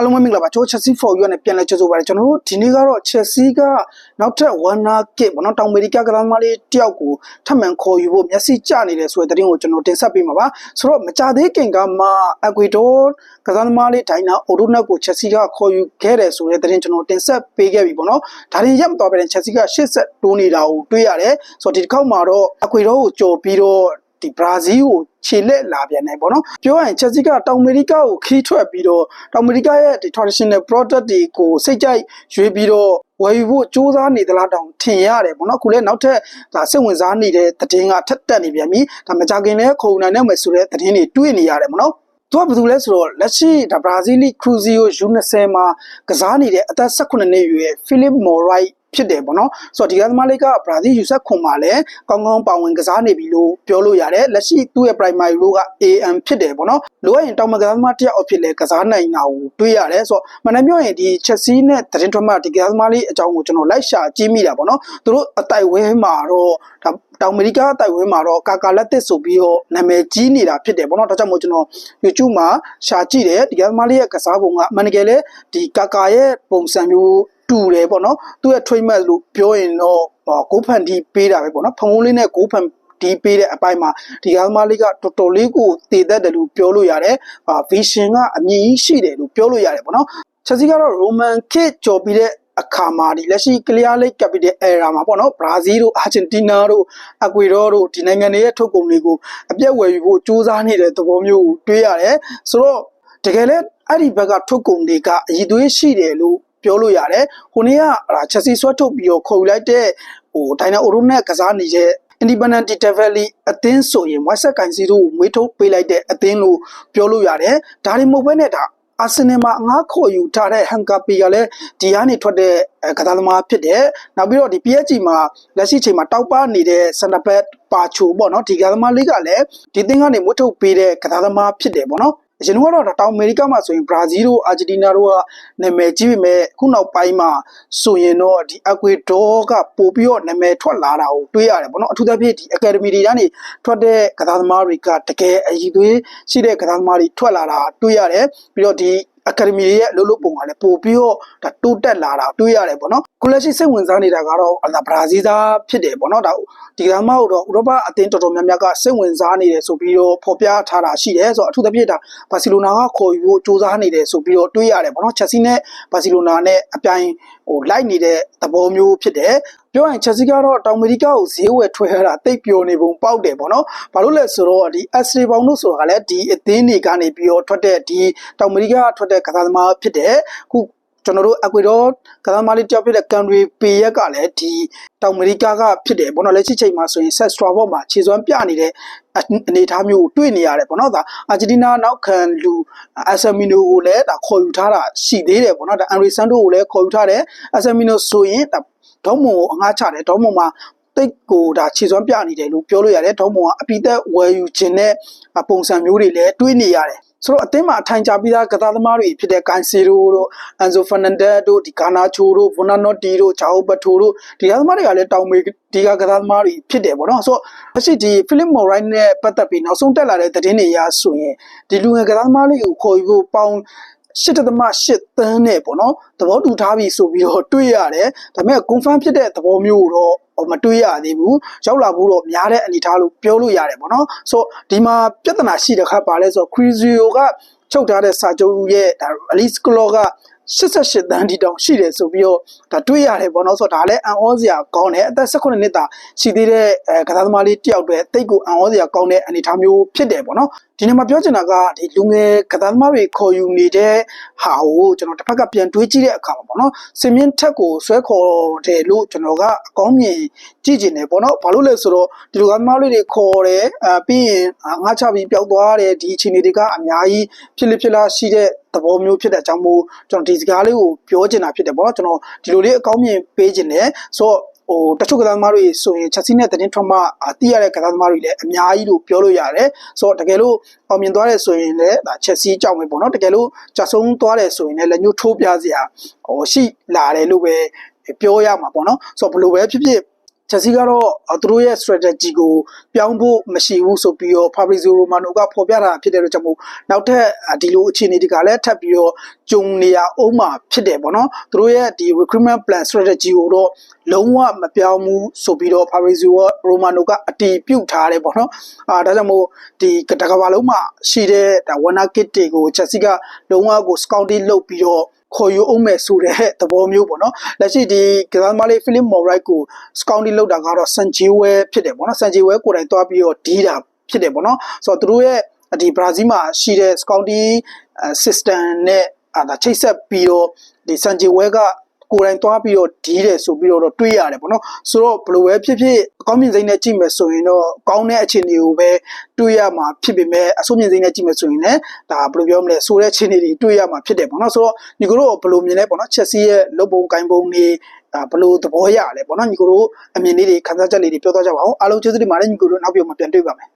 အားလုံးပဲမင်္ဂလာပါကျွန်တော် Chelsea for you နဲ့ပြန်လဲကြိုဆိုပါရစေကျွန်တော်တို့ဒီနေ့ကတော့ Chelsea ကနောက်ထပ် Warner Kit ဘောနော်တောင်အမေရိကကစားသမားလေးတယောက်ကိုထပ်မံခေါ်ယူဖို့မျက်စိကျနေတယ်ဆိုတဲ့သတင်းကိုကျွန်တော်တင်ဆက်ပေးမှာပါဆိုတော့မကြသေးခင်ကမှ Ecuador ကစားသမားလေးဒိုင်နာအိုဒိုနက်ကို Chelsea ကခေါ်ယူခဲ့တယ်ဆိုတဲ့သတင်းကျွန်တော်တင်ဆက်ပေးခဲ့ပြီပေါ့နော်ဒါရင်ရက်မတော်ပဲ Chelsea ကရှေ့ဆက်တိုးနေတာကိုတွေ့ရတယ်ဆိုတော့ဒီတစ်ခေါက်မှာတော့ Ecuador ကိုကြော်ပြီးတော့ ဒီဘရာဇီးကိုခြေလက်လာပြန်နေပေါ့နော်ပြောရရင်ချက်စီကတောင်အမေရိကကိုခီးထွက်ပြီးတော့တောင်အမေရိကရဲ့ဒီ traditional product တွေကိုစိတ်ကြိုက်ရွေးပြီးတော့ဝယ်ယူဖို့စူးစမ်းနေသလားတောင်ထင်ရတယ်ပေါ့နော်အခုလည်းနောက်ထပ်ဒါစိတ်ဝင်စားနေတဲ့သတင်းကထက်တက်နေပြန်ပြီဒါမကြခင်လည်းခုံနိုင်နေမယ်ဆိုတဲ့သတင်းတွေတွေ့နေရတယ်ပေါ့နော်သူကဘာလို့လဲဆိုတော့လက်ရှိဒါဘရာဇီးလီခရူဇီယို U20 မှာကစားနေတဲ့အသက်18နှစ်အရွယ်ဖိလစ်မော်ရိုက် ဖြစ်တယ်ပေါ့နော်ဆိုတော့ဒီကသမားလေးကဘရာဇီးယူဆက်ခွန်မှာလည်းကောင်းကောင်းပါဝင်ကစားနေပြီလို့ပြောလို့ရတယ်လက်ရှိသူ့ရဲ့ primary role က AM ဖြစ်တယ်ပေါ့နော်လိုအပ်ရင်တောင်မကစားသမားတစ်ယောက်အဖြစ်လဲကစားနိုင်တာကိုတွေ့ရတယ်ဆိုတော့မနေ့ပြောရင်ဒီ Chelsea နဲ့သတင်းထွက်မှဒီကစားသမားလေးအကြောင်းကိုကျွန်တော်လိုက်ရှာကြည့်မိတာပေါ့နော်သူတို့အတိုက်ဝဲမှာတော့ဒါတောင်အမေရိကအတိုက်ဝဲမှာတော့ကာကာလက်တစ်ဆိုပြီးတော့နာမည်ကြီးနေတာဖြစ်တယ်ပေါ့နော်ဒါကြောင့်မို့ကျွန်တော် YouTube မှာရှာကြည့်တယ်ဒီကစားသမားလေးရဲ့ကစားပုံကအမှန်တကယ်လဲဒီကာကာရဲ့ပုံစံမျိုး တူတယ်ပေါ့နော်သူ့ရဲ့ trademark လို့ပြောရင်တော့ကိုဖန်ဒီပေးတာပဲပေါ့နော်ဖုံးလေးနဲ့ကိုဖန်ဒီပေးတဲ့အပိုင်းမှာဒီကားသမားလေးကတော်တော်လေးကိုတည်တတ်တယ်လို့ပြောလို့ရတယ်။အာ vision ကအမြင်ကြီးရှိတယ်လို့ပြောလို့ရတယ်ပေါ့နော်။ချက်စီကတော့ Roman Kit ကြော်ပြီးတဲ့အခါမှာဒီလက်ရှိ Clear Lake Capital Era မှာပေါ့နော်ဘရာဇီးတို့အာဂျင်တီးနားတို့အကွေဒေါတို့ဒီနိုင်ငံတွေရဲ့ထုတ်ကုန်တွေကိုအပြတ်ဝယ်ယူဖို့စူးစမ်းနေတဲ့သဘောမျိုးကိုတွေ့ရတယ်။ဆိုတော့တကယ်လဲအဲ့ဒီဘက်ကထုတ်ကုန်တွေကအည်သွေးရှိတယ်လို့ ပြောလို့ရတယ်ဟိုနေ့ကချက်စီဆွတ်ထုတ်ပြီးတော့ခေါ်ယူလိုက်တဲ့ဟိုဒိုင်နာအိုရိုနဲ့ကစားနေတဲ့ Independent Devali အသင်းဆိုရင် West Coin Zero ကိုမွေးထုတ်ပေးလိုက်တဲ့အသင်းလို့ပြောလို့ရတယ်ဒါတွေမဟုတ်ဘဲနဲ့ဒါအာဆင်နယ်မှာငါးခေါ်ယူထားတဲ့ဟန်ကာပီကလည်းဒီကနေထွက်တဲ့ကစားသမားဖြစ်တယ်။နောက်ပြီးတော့ဒီ PSG မှာလက်ရှိချိန်မှာတောက်ပနေတဲ့စန်တာဘက်ပါချိုပေါ့နော်ဒီကစားသမားလေးကလည်းဒီသင်းကနေမွတ်ထုတ်ပေးတဲ့ကစားသမားဖြစ်တယ်ပေါ့နော် အရင်ကတော့တောင်အမေရိကမှာဆိုရင်ဘရာဇီးတို့အာဂျင်တီးနားတို့ကနာမည်ကြီးပေမဲ့ခုနောက်ပိုင်းမှာဆိုရင်တော့ဒီအကွေဒေါကပို့ပြီးတော့နာမည်ထွက်လာတာကိုတွေ့ရတယ်ပေါ့နော်အထူးသဖြင့်ဒီအကယ်ဒမီတွေကနေထွက်တဲ့ကစားသမားတွေကတကယ်အည်သွေးရှိတဲ့ကစားသမားတွေထွက်လာတာတွေ့ရတယ်ပြီးတော့ဒီ အကယ်ဒမီရဲ့အလုပ်လုပ်ပုံကလည်းပို့ပြီးတော့ဒါတိုးတက်လာတာတွေ့ရတယ်ပေါ့နော်ခုလက်ရှိစိတ်ဝင်စားနေတာကတော့အလားဘရာဇီးသားဖြစ်တယ်ပေါ့နော်ဒါဒီကမှတော့ဥရောပအသင်းတော်တော်များများကစိတ်ဝင်စားနေတယ်ဆိုပြီးတော့ဖော်ပြထားတာရှိတယ်ဆိုတော့အထူးသဖြင့်ဒါဘာစီလိုနာကခေါ်ယူဖို့စူးစမ်းနေတယ်ဆိုပြီးတော့တွေးရတယ်ပေါ့နော်ချက်စီနဲ့ဘာစီလိုနာနဲ့အပြိုင်ဟိုလိုက်နေတဲ့သဘောမျိုးဖြစ်တယ် ပြောရင်ချက်စီကတော့တောင်အမေရိကကိုဈေးဝယ်ထွက်ရတာတိတ်ပျော်နေပုံပေါက်တယ်ပေါ့နော်ဘာလို့လဲဆိုတော့ဒီအက်စရီပေါင်တို့ဆိုတာကလည်းဒီအသင်းတွေကနေပြီးတော့ထွက်တဲ့ဒီတောင်အမေရိကထွက်တဲ့ကစားသမားဖြစ်တယ်ခုကျွန်တော်တို့အကွေတော့ကစားသမားလေးတယောက်ဖြစ်တဲ့ကန်ရီပီရက်ကလည်းဒီတောင်အမေရိကကဖြစ်တယ်ပေါ့နော်လက်ရှိချိန်မှာဆိုရင်ဆက်စထရာဘော့မှာခြေစွမ်းပြနေတဲ့အနေအထားမျိုးကိုတွေ့နေရတယ်ပေါ့နော်ဒါအာဂျင်တီးနားနောက်ခံလူအဆမီနိုကိုလည်းဒါခေါ်ယူထားတာရှိသေးတယ်ပေါ့နော်ဒါအန်ရီဆန်တိုကိုလည်းခေါ်ယူထားတယ်အဆမီနိုဆိုရင်ဒါ ဒေါမွန်ကိုအငှားချတယ်ဒေါမွန်မှာတိတ်ကိုဒါခြေစွမ်းပြနေတယ်လို့ပြောလို့ရတယ်ဒေါမွန်ကအပိသက်ဝယ်ယူခြင်းတဲ့ပုံစံမျိုးတွေလည်းတွေးနေရတယ်ဆိုတော့အသင်းမှာအထိုင်ချပြီးသားကစားသမားတွေဖြစ်တဲ့ကန်စီရိုတို့အန်ဇိုဖာနန်ဒက်တို့ဒီကာနာချိုတို့ဗွနာနော့တီတို့ဂျာအိုဘတိုတို့ဒီကစားသမားတွေကလည်းတောင်မေဒီကကစားသမားတွေဖြစ်တယ်ပေါ့နော်ဆိုတော့အရှိဒီဖိလစ်မော်ရိုင်းနဲ့ပတ်သက်ပြီးနောက်ဆုံးတက်လာတဲ့သတင်းတွေအရဆိုရင်ဒီလူငယ်ကစားသမားလေးကိုခေါ်ယူဖို့ပေါင် 8.8တန်းနဲ့ပေါ့နော်သဘောတူထားပြီဆိုပြီးတော့တွေ့ရတယ်ဒါပေမဲ့ confirm ဖြစ်တဲ့သဘောမျိုးကိုတော့မတွေ့ရသေးဘူးရောက်လာဖို့တော့များတဲ့အနေထားလို့ပြောလို့ရတယ်ပေါ့နော်ဆိုဒီမှာပြဿနာရှိတဲ့ခါပါလဲဆိုတော့ Crizio ကချုပ်ထားတဲ့စာချုပ်ရဲ့ဒါ release clause က88တန်းဒီတောင်ရှိတယ်ဆိုပြီးတော့ဒါတွေ့ရတယ်ပေါ့နော်ဆိုတော့ဒါလည်းအံ့ဩစရာကောင်းတယ်အသက်18နှစ်သားရှိသေးတဲ့အဲကစားသမားလေးတယောက်တည်းတိတ်ကိုအံ့ဩစရာကောင်းတဲ့အနေအထားမျိုးဖြစ်တယ်ပေါ့နော် ဒီနေ့မှာပြောချင်တာကဒီလူငယ်ကစားသမားတွေခေါ်ယူနေတဲ့ဟာကိုကျွန်တော်တစ်ဖက်ကပြန်တွေးကြည့်တဲ့အခါမှာပေါ့နော်စင်မြင့်ထက်ကိုဆွဲခေါ်တယ်လို့ကျွန်တော်ကအကောင်းမြင်ကြည့်ကျင်တယ်ပေါ့နော်ဘာလို့လဲဆိုတော့ဒီလူကသမားလေးတွေခေါ်တယ်အဲပြီးရင်ငါချပြီးပျောက်သွားတယ်ဒီအခြေအနေတွေကအများကြီးဖြစ်လိဖြစ်လာရှိတဲ့သဘောမျိုးဖြစ်တဲ့အကြောင်းမို့ကျွန်တော်ဒီစကားလေးကိုပြောချင်တာဖြစ်တယ်ပေါ့နော်ကျွန်တော်ဒီလိုလေးအကောင်းမြင်ပေးချင်တယ်ဆိုတော့ ဟိုတချို့ကစားသမားတွေဆိုရင်ချက်စီနဲ့တင်းထွန်းမှတည်ရတဲ့ကစားသမားတွေလည်းအများကြီးလို့ပြောလို့ရတယ်ဆိုတော့တကယ်လို့အောင်မြင်သွားတယ်ဆိုရင်လည်းဒါချက်စီကြောက်မယ်ပေါ့နော်တကယ်လို့ကြဆုံးသွားတယ်ဆိုရင်လည်းလက်ညှိုးထိုးပြစရာဟိုရှိလာတယ်လို့ပဲပြောရမှာပေါ့နော်ဆိုတော့ဘလို့ပဲဖြစ်ဖြစ်ချက်စီကတော့သူတို့ရဲ့ strategy ကိုပြောင်းဖို့မရှိဘူးဆိုပြီးတော့ Fabrizio Romano ကဖော်ပြတာဖြစ်တဲ့အတွက်ကြောင့်မို့နောက်ထပ်ဒီလိုအခြေအနေတွေကလည်းထပ်ပြီးတော့ ကြုံနေရအောင်မှာဖြစ်တယ်ပေါ့နော်သူတို့ရဲ့ဒီ recruitment plan strategy ကိုတော့လုံးဝမပြောင်းဘူးဆိုပြီးတော့ Fabrizio Romano ကအတီးပြုတ်ထားတယ်ပေါ့နော်အာဒါကြောင့်မို့ဒီတကဘာလုံးမှာရှိတဲ့ဒါ Warner Kit တွေကို Chelsea ကလုံးဝကို scouting လုပ်ပြီးတော့ခေါ်ယူအောင်မဲ့ဆိုတဲ့သဘောမျိုးပေါ့နော်လက်ရှိဒီကစားသမားလေးဖိလစ်မော်ရိုက်ကို scouting လုပ်တာကတော့စန်ဂျီဝဲဖြစ်တယ်ပေါ့နော်စန်ဂျီဝဲကိုယ်တိုင်တွားပြီးတော့ဒီးတာဖြစ်တယ်ပေါ့နော်ဆိုတော့သူတို့ရဲ့ဒီဘရာဇီးမှာရှိတဲ့ scouting system နဲ့ အာဒါချိတ်ဆက်ပြီးတော့ဒီစန်ဂျီဝဲကကိုယ်တိုင်တွားပြီးတော့ဒီးတယ်ဆိုပြီးတော့တွေးရတယ်ပေါ့နော်ဆိုတော့ဘယ်လိုပဲဖြစ်ဖြစ်အကောင်းမြင်စိမ့်နဲ့ကြည့်မယ်ဆိုရင်တော့ကောင်းတဲ့အခြေအနေကိုပဲတွေးရမှာဖြစ်ပေမဲ့အဆိုးမြင်စိမ့်နဲ့ကြည့်မယ်ဆိုရင်လည်းဒါဘယ်လိုပြောမလဲဆိုတဲ့အခြေအနေတွေတွေးရမှာဖြစ်တယ်ပေါ့နော်ဆိုတော့ညီကိုတို့ဘယ်လိုမြင်လဲပေါ့နော်ချက်စီရဲ့လုတ်ပုံကိုင်ပုံတွေအာဘယ်လိုသဘောရလဲပေါ့နော်ညီကိုတို့အမြင်လေးတွေခန်းစားချက်လေးတွေပြောသွားကြပါဦးအားလုံးကျေးဇူးတင်ပါတယ်ညီကိုတို့နောက်ပြီးမှပြန်တွေ့ပါမယ်